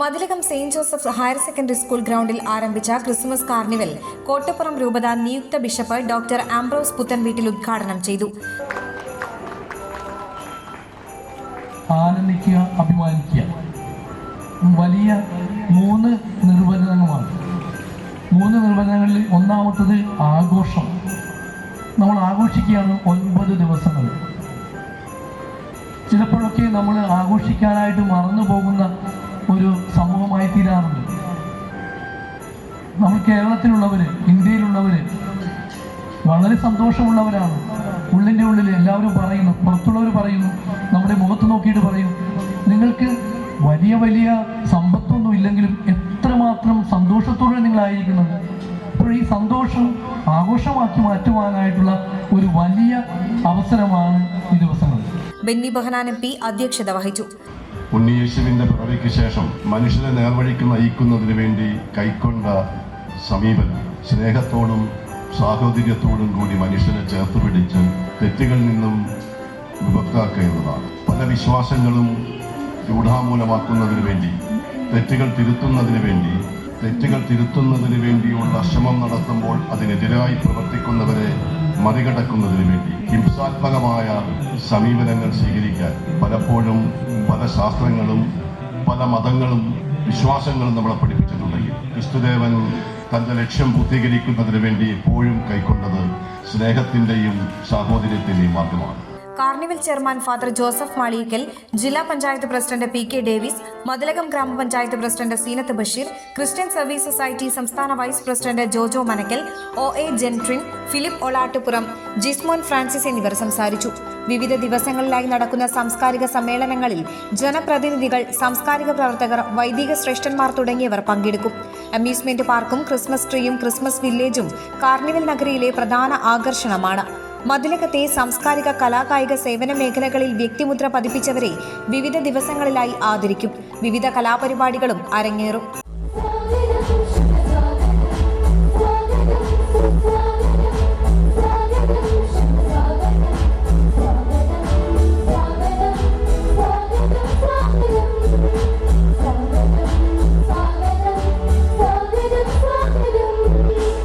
Mathilakam Saint Joseph higher secondary school ഗ്രൗണ്ടിൽ ആരംഭിച്ച Christmas carnival Kottappuram രൂപത നിയുക്ത ബിഷപ്പ് ഡോക്ടർ ആംബ്രോസ് പുത്തൻ വീട്ടിൽ ഉദ്ഘാടനം ചെയ്തു. ആനന്ദിക്കുക അഭിമാനിക്കുക. വലിയ മൂന്ന് നിർവചനങ്ങളാണ് മൂന്ന് നിർവചനങ്ങളിൽ ഒന്നാമത്തത് ആഘോഷം. നമ്മൾ ആഘോഷിക്കുകയാണ് ഒൻപത് ദിവസങ്ങൾ. ചിലപ്പോഴൊക്കെ നമ്മൾ ആഘോഷിക്കാനായിട്ട് മറന്നു കേരളത്തിലുള്ളവർ ഇന്ത്യയിലുള്ളവർ വളരെ സന്തോഷമുള്ളവരാണ്. ഉള്ളിന്റെ ഉള്ളിൽ എല്ലാവരും പറയുന്നു പുറത്തുള്ളവർ പറയുന്നു നമ്മുടെ മുഖത്ത് നോക്കിയിട്ട് പറയും നിങ്ങൾക്ക് വലിയ വലിയ സമ്പത്തൊന്നും ഇല്ലെങ്കിലും എത്രമാത്രം സന്തോഷത്തോടെ നിങ്ങളായിരിക്കുന്നത്? അപ്പോൾ ഈ സന്തോഷം ആഘോഷമാക്കി മാറ്റുവാനായിട്ടുള്ള ഒരു വലിയ അവസരമാണ് ഈ ദിവസങ്ങൾ ബെന്നി ബഹനാൻ എം പി അധ്യക്ഷത വഹിച്ചു. ഉണ്ണിയേശുവിന്റെ പിറവിക്ക് ശേഷം മനുഷ്യരെ നേർവഴിക്ക് നയിക്കുന്നതിന് വേണ്ടി കൈക്കൊണ്ട സമീപനം സ്നേഹത്തോടും സാഹോദര്യത്തോടും കൂടി മനുഷ്യനെ ചേർത്ത് പിടിച്ച് തെറ്റുകളിൽ നിന്നും വിഭക്താക്കുക എന്നതാണ്. പല വിശ്വാസങ്ങളും രൂഢാമൂലമാക്കുന്നതിന് വേണ്ടി തെറ്റുകൾ തിരുത്തുന്നതിന് വേണ്ടി തെറ്റുകൾ തിരുത്തുന്നതിന് വേണ്ടിയുള്ള ശ്രമം നടത്തുമ്പോൾ അതിനെതിരായി പ്രവർത്തിക്കുന്നവരെ മറികടക്കുന്നതിന് വേണ്ടി ഹിംസാത്മകമായ സമീപനങ്ങൾ സ്വീകരിക്കാൻ പലപ്പോഴും പല ശാസ്ത്രങ്ങളും പല മതങ്ങളും വിശ്വാസങ്ങളും നമ്മളെ പഠിപ്പിച്ചിട്ടുണ്ടെങ്കിൽ ക്രിസ്തുദേവൻ തന്റെ ലക്ഷ്യം പൂർത്തീകരിക്കുന്നതിന് വേണ്ടി എപ്പോഴും കൈക്കൊണ്ടത് സ്നേഹത്തിന്റെയും സാഹോദര്യത്തിന്റെയും മാർഗമാണ്. Carnival chairman father Joseph Maliyakkal ജില്ലാ panchayat president P K Davis Mathilakam ഗ്രാമപഞ്ചായത്ത് president Seenath Basheer Christian service society സംസ്ഥാന vice president Jojo Manakkal O A Gentrin Philip Olattupuram Jismon Francis എന്നിവർ സംസാരിച്ചു. വിവിധ ദിവസങ്ങളിലായി നടക്കുന്ന സാംസ്കാരിക സമ്മേളനങ്ങളിൽ ജനപ്രതിനിധികൾ സാംസ്കാരിക പ്രവർത്തകർ വൈദിക ശ്രേഷ്ഠന്മാർ തുടങ്ങിയവർ പങ്കെടുക്കും. അമ്യൂസ്മെന്റ് പാർക്കും ക്രിസ്മസ് ട്രീയും ക്രിസ്മസ് വില്ലേജും കാർണിവൽ നഗരിയിലെ പ്രധാന ആകർഷണമാണ്. മതിലകത്തെ സാംസ്കാരിക കലാകായിക സേവന മേഖലകളിൽ വ്യക്തിമുദ്ര പതിപ്പിച്ചവരെ വിവിധ ദിവസങ്ങളിലായി ആദരിക്കും. വിവിധ കലാപരിപാടികളും അരങ്ങേറും.